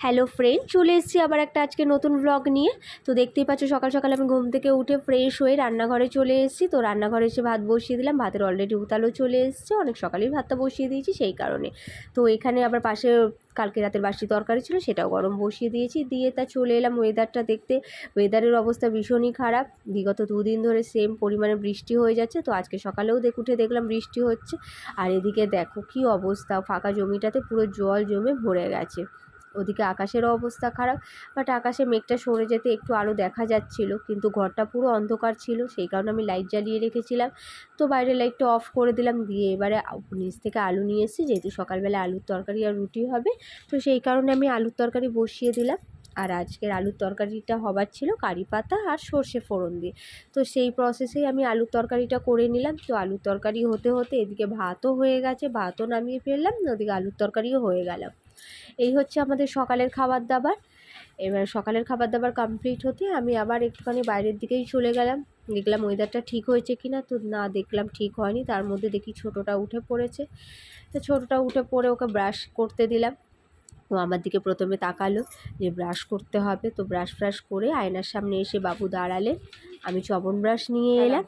Hello friend চলে এসেছি আবার একটা আজকে নতুন ব্লগ নিয়ে। তো দেখতেই পাচ্ছ, সকাল সকাল আমি ঘুম থেকে উঠে ফ্রেশ হয়ে রান্নাঘরে চলে এসেছি। তো রান্নাঘরে এসে ভাত বসিয়ে দিলাম। ভাতের অলরেডি উতালও চলে এসেছে। অনেক সকালেই ভাতটা বসিয়ে দিয়েছি সেই কারণে। তো এখানে আবার পাশে কালকে রাতের বাসি তরকারি ছিল, সেটাও গরম বসিয়ে দিয়েছি। দিয়ে তা চলে এলাম ওয়েদারটা দেখতে। ওয়েদারের অবস্থা ভীষণই খারাপ। বিগত দুদিন ধরে সেম পরিমাণে বৃষ্টি হয়ে যাচ্ছে। তো আজকে সকালেও দেখ, উঠে দেখলাম বৃষ্টি হচ্ছে। আর এদিকে দেখো কী অবস্থা, ফাঁকা জমিটাতে পুরো জল জমে ভরে গেছে। ওদিকে আকাশেরও অবস্থা খারাপ বাট আকাশে মেঘটা সরে যেতে একটু আলো দেখা যাচ্ছিল, কিন্তু ঘরটা পুরো অন্ধকার ছিল, সেই কারণে আমি লাইট জ্বালিয়ে রেখেছিলাম। তো বাইরের লাইটটা অফ করে দিলাম, দিয়ে এবারে নিচ থেকে আলু নিয়ে এসেছি, যেহেতু সকালবেলা আলুর তরকারি আর রুটি হবে, তো সেই কারণে আমি আলুর তরকারি বসিয়ে দিলাম। আর আজকের আলুর তরকারিটা হবার ছিল কারি পাতা আর সর্ষে ফোড়ন দিয়ে। তো সেই প্রসেসেই আমি আলুর তরকারিটা করে নিলাম, তো আলুর তরকারি হতে হতে এদিকে ভাতও হয়ে গেছে, ভাতও নামিয়ে ফেললাম, ওদিকে আলুর তরকারিও হয়ে গেলাম এই হচ্ছে আমাদের সকালের খাবার দাবার। এবার সকালের খাবার দাবার কমপ্লিট হতে আমি আবার একটুখানি বাইরের দিকেই চলে গেলাম। দেখলাম ওয়েদারটা ঠিক হয়েছে কি না তো না দেখলাম ঠিক হয়নি। তার মধ্যে দেখি ছোটোটা উঠে পড়েছে। তো ছোটোটা উঠে পড়ে ওকে ব্রাশ করতে দিলাম। ও আমার দিকে প্রথমে তাকালো যে ব্রাশ করতে হবে। তো ব্রাশ ফ্রাশ করে আয়নার সামনে এসে বাবু দাঁড়ালে আমি চবন ব্রাশ নিয়ে এলাম।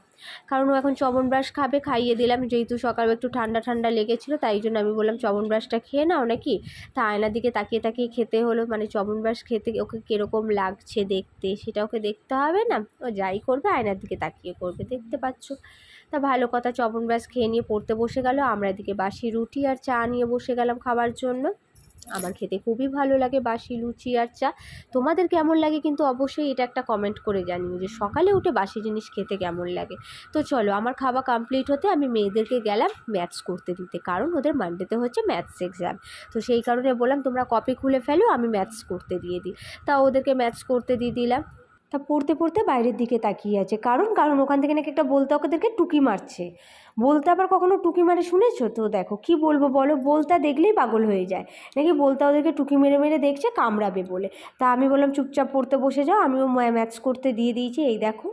কারণ ও এখন চবন ব্রাশ খাবে খাইয়ে দিলাম। যেহেতু সকালে একটু ঠান্ডা ঠান্ডা লেগেছিলো তাই জন্য আমি বললাম চবন ব্রাশটা খেয়ে নাও নাকি? তা আয়নার দিকে তাকিয়ে তাকিয়ে খেতে হলো। মানে চবন ব্রাশ খেতে ওকে কীরকম লাগছে দেখতে সেটা ওকে দেখতে হবে না। ও যাই করবে আয়নার দিকে তাকিয়ে করবে দেখতে পাচ্ছ। তা ভালো কথা চবন ব্রাশ খেয়ে নিয়ে পড়তে বসে গেল। আমরা এদিকে বাসি রুটি আর চা নিয়ে বসে গেলাম খাবার জন্য। আমার খেতে খুবই ভালো লাগে বাসি, লুচি আর চা। তোমাদের কেমন লাগে কিন্তু অবশ্যই এটা একটা কমেন্ট করে জানিও যে সকালে উঠে বাসি জিনিস খেতে কেমন লাগে। তো চলো, আমার খাওয়া কমপ্লিট হতে আমি মেয়েদেরকে গেলাম ম্যাথস করতে দিতে, কারণ ওদের মানডেতে হচ্ছে ম্যাথস এক্সাম তো সেই কারণে বললাম, তোমরা কপি খুলে ফেলো, আমি ম্যাথস করতে দিয়ে দিই। তা ওদেরকে ম্যাথস করতে দিয়ে দিলাম। তা পড়তে পড়তে বাইরের দিকে তাকিয়ে আছে। কারণ কারণ ওখান থেকে নাকি একটা বলতে ওদেরকে টুকি মারছে। বলতে আবার কখনো টুকি মারে শুনেছো? তো দেখো, কি বলব বলো? বলতা দেখলেই পাগল হয়ে যায়। নাকি বলতা ওদেরকে টুকি মেরে মেরে দেখছে, কামড়াবে বলে। তা আমি বললাম, চুপচাপ পড়তে বসে যাও, আমিও ম্যাথস করতে দিয়ে দিয়েছি। এই দেখো।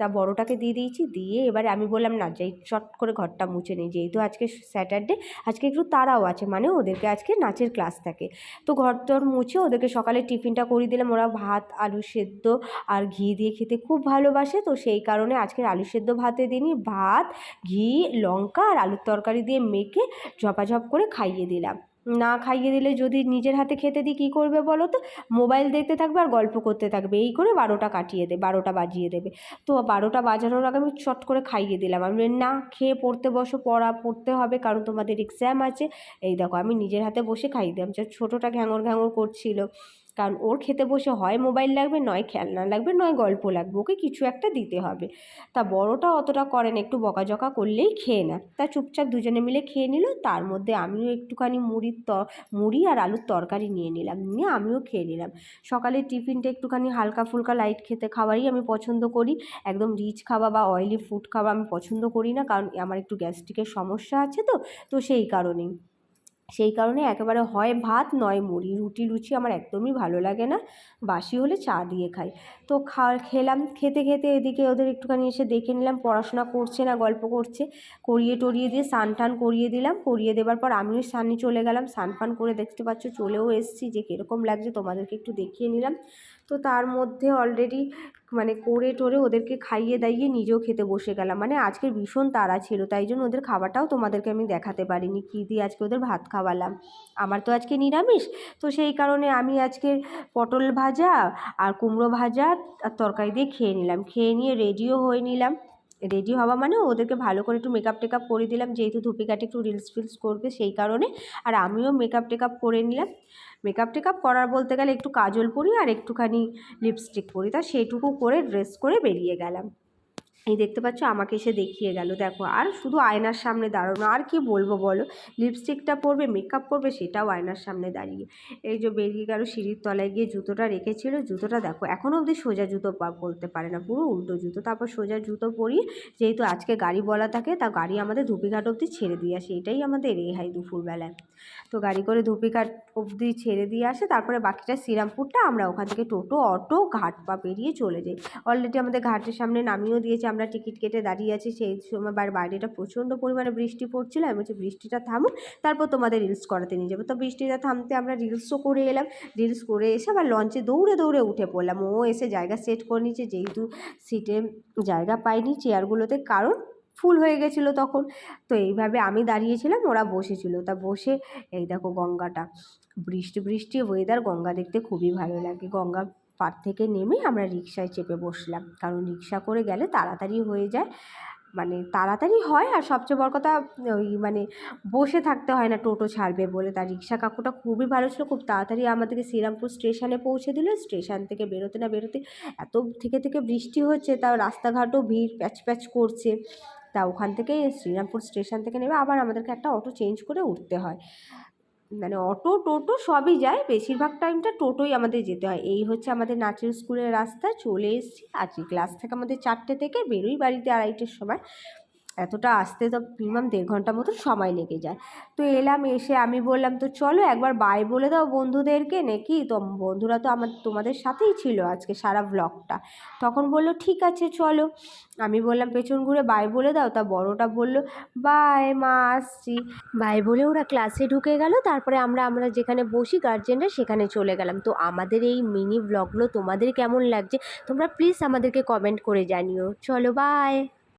তা বড়টাকে দিয়ে দিয়েছি, দিয়ে এবারে আমি বললাম, না, যাই চট করে ঘরটা মুছে নিই যেহেতু আজকে স্যাটারডে আজকে একটু তারাও আছে মানে ওদেরকে আজকে নাচের ক্লাস থাকে। তো ঘর টর মুছে ওদেরকে সকালে টিফিনটা করিয়ে দিলাম, ওরা ভাত, আলু সেদ্ধ আর ঘি দিয়ে খেতে খুব ভালোবাসে। তো সেই কারণে আজকের আলু সেদ্ধ ভাতে দিনই ভাত, ঘি, লঙ্কা আর আলুর তরকারি দিয়ে মেখে ঝপাঝপ করে খাইয়ে দিলাম। না খাইয়ে দিলে যদি নিজের হাতে খেতে দিই, কী করবে বলো তো? মোবাইল দেখতে থাকবে আর গল্প করতে থাকবে। এই করে বারোটা কাটিয়ে দেবে, বারোটা বাজিয়ে দেবে। তো বারোটা বাজানোর আগে আমি চট করে খাইয়ে দিলাম। আমি না, খেয়ে পড়তে বসো, পড়া, পড়তে হবে, কারণ তোমাদের এক্সাম আছে। এই দেখো, আমি নিজের হাতে বসে খাইয়ে দিলাম। ছোটোটা ঘ্যাঙর ঘ্যাঙর করছিল। কারণ ওর খেতে বসে হয় মোবাইল লাগবে, নয় খেলনা লাগবে, নয় গল্প লাগবে, ওকে কিছু একটা দিতে হবে। তা বড়টা অতটা করে না একটু বকাঝকা করলেই খেয়ে না তা চুপচাপ দুজনে মিলে খেয়ে নিল, তার মধ্যে আমিও একটুখানি মুড়ির ত, মুড়ি আর আলুর তরকারি নিয়ে নিলাম, নিয়ে আমিও খেয়ে নিলাম। সকালের টিফিনটা একটুখানি হালকা ফুলকা লাইট খেতে খাবারই আমি পছন্দ করি। একদম রিচ খাওয়া বা অয়েলি ফুড খাওয়া আমি পছন্দ করি না, কারণ আমার একটু গ্যাস্ট্রিকের সমস্যা আছে তো তো সেই কারণেই। সেই কারণে একেবারে হয় ভাত, নয় মুড়ি। রুটি, লুচি আমার একদমই ভালো লাগে না। বাসি হলে চা দিয়ে খাই। তো খা, খেলাম, খেতে খেতে এদিকে ওদের একটুখানি এসে দেখে নিলাম, পড়াশোনা করছে না, গল্প করছে। করিয়ে টরিয়ে দিয়ে স্নান টান করিয়ে দিলাম। করিয়ে দেবার পর আমিও স্নানে চলে গেলাম। স্নান ফান করে দেখতে পাচ্ছ, চলেও এসেছি। যে কীরকম লাগছে তোমাদেরকে একটু দেখিয়ে নিলাম। তো তার মধ্যে অলরেডি মানে করে টোরে ওদেরকে খাইয়ে দাইয়ে নিজেও খেতে বসে গেলাম। মানে আজকে ভীষণ তাড়া ছিল, তাই জন্য ওদের খাবারটাও তোমাদেরকে আমি দেখাতে পারিনি। কী দিয়ে আজকে ওদের ভাত খাওয়ালাম? আমার তো আজকে নিরামিষ। তো সেই কারণে আমি আজকে পটল ভাজা আর কুমড়ো ভাজা আর তরকারি দিয়ে খেয়ে নিলাম। খেয়ে নিয়ে রেডিও হয়ে নিলাম। রেডি হওয়া মানে ওদেরকে ভালো করে একটু মেকআপ টেকআপ করে দিলাম। যেহেতু ধুপিকাটি একটু রিলস ফিলস করবে সেই কারণে। আর আমিও মেকআপ টেকআপ করে নিলাম। মেকআপ টেকআপ করার বলতে গেলে একটু কাজল পরি আর একটুখানি লিপস্টিক পরি। তা সেটুকু করে ড্রেস করে বেরিয়ে গেলাম। এই দেখতে পাচ্ছ, আমাকে এসে দেখিয়ে গেল। দেখো, আর শুধু আয়নার সামনে দাঁড়ানো, আর কি বলব বলো? লিপস্টিকটা পরবে মেকআপ করবে সেটাও আয়নার সামনে দাঁড়িয়ে। এই যে বেরিয়ে গেল সিঁড়ির তলায় গিয়ে জুতোটা রেখেছিল, জুতোটা দেখো এখনও অবধি সোজা জুতো বলতে পারে না, পুরো উল্টো জুতো। তারপর সোজা জুতো পরিয়ে, যেহেতু আজকে গাড়ি বলা থাকে, তা গাড়ি আমাদের ধুপিঘাট অবধি ছেড়ে দিয়ে আসে, এটাই আমাদের রেহাই দুপুরবেলায়। তো গাড়ি করে ধুপিঘাট অবধি ছেড়ে দিয়ে আসে, তারপরে বাকিটা শ্রীরামপুরটা আমরা ওখান থেকে টোটো, অটো, ঘাট বা বেরিয়ে চলে যাই। অলরেডি আমাদের ঘাটের সামনে নামিয়েও দিয়েছে আমরা টিকিট কেটে দাঁড়িয়ে আছি, সেই সময় বার বাইরেটা প্রচণ্ড পরিমাণে বৃষ্টি পড়ছিল, আমি বলছি বৃষ্টিটা থামুক, তারপর তোমাদের রিলস করাতে নিয়ে যাব। তো বৃষ্টিটা থামতে আমরা রিলসও করে এলাম রিলস করে এসে আবার লঞ্চে দৌড়ে দৌড়ে উঠে পড়লাম। ও এসে জায়গা সেট করে নিচ্ছে যেহেতু সিটে জায়গা পাইনি চেয়ারগুলোতে কারণ ফুল হয়ে গেছিল তখন। তো এইভাবে আমি দাঁড়িয়েছিলাম, ওরা বসেছিল। তা বসে এই দেখো গঙ্গাটা, বৃষ্টি বৃষ্টি ওয়েদার গঙ্গা দেখতে খুবই ভালো লাগে। গঙ্গা পার থেকে নেমে আমরা রিক্সায় চেপে বসলাম। কারণ রিক্সা করে গেলে তাড়াতাড়ি হয়ে যায়। মানে তাড়াতাড়ি হয় আর সবচেয়ে বড় কথা, ওই মানে বসে থাকতে হয় না, টোটো ছাড়বে বলে। তার রিক্সা কাকুটা খুবই ভালো ছিল, খুব তাড়াতাড়ি আমাদেরকে শ্রীরামপুর স্টেশনে পৌঁছে দিল। স্টেশন থেকে বেরোতে না বেরোতে এত থেকে থেকে বৃষ্টি হচ্ছে তাও রাস্তাঘাটও ভিড় প্যাচ প্যাচ করছে। তা ওখান থেকে শ্রীরামপুর স্টেশন থেকে নেমে আবার আমাদেরকে একটা অটো চেঞ্জ করে উঠতে হয়। মানে অটো, টোটো সবই যায়। বেশিরভাগ টাইমটা টোটোই আমাদের যেতে হয়। এই হচ্ছে আমাদের নাচের স্কুলের রাস্তা। চলে এসেছি। আজকে ক্লাস থাকে আমাদের চারটে থেকে। বেরোই বাড়িতে আড়াইটের সময়। এতটা আসতে তো মিনিমাম দেড় ঘণ্টা মতো সময় লেগে যায়। তো এলাম এসে আমি বললাম, তো চলো একবার বাই বলে দাও বন্ধুদেরকে নাকি? তো বন্ধুরা তো আমার, তোমাদের সাথেই ছিল আজকে সারা ব্লগটা তখন বলল, ঠিক আছে, চলো। আমি বললাম, পেছন ঘুরে বাই বলে দাও। তা বড়টা বলল বাই মা, আসছি। বাই বলে ওরা ক্লাসে ঢুকে গেল, তারপরে আমরা আমরা যেখানে বসি গার্জেনরা সেখানে চলে গেলাম। তো আমাদের এই মিনি ব্লগগুলো তোমাদের কেমন লাগছে, তোমরা প্লিজ আমাদেরকে কমেন্ট করে জানিও। চলো বাই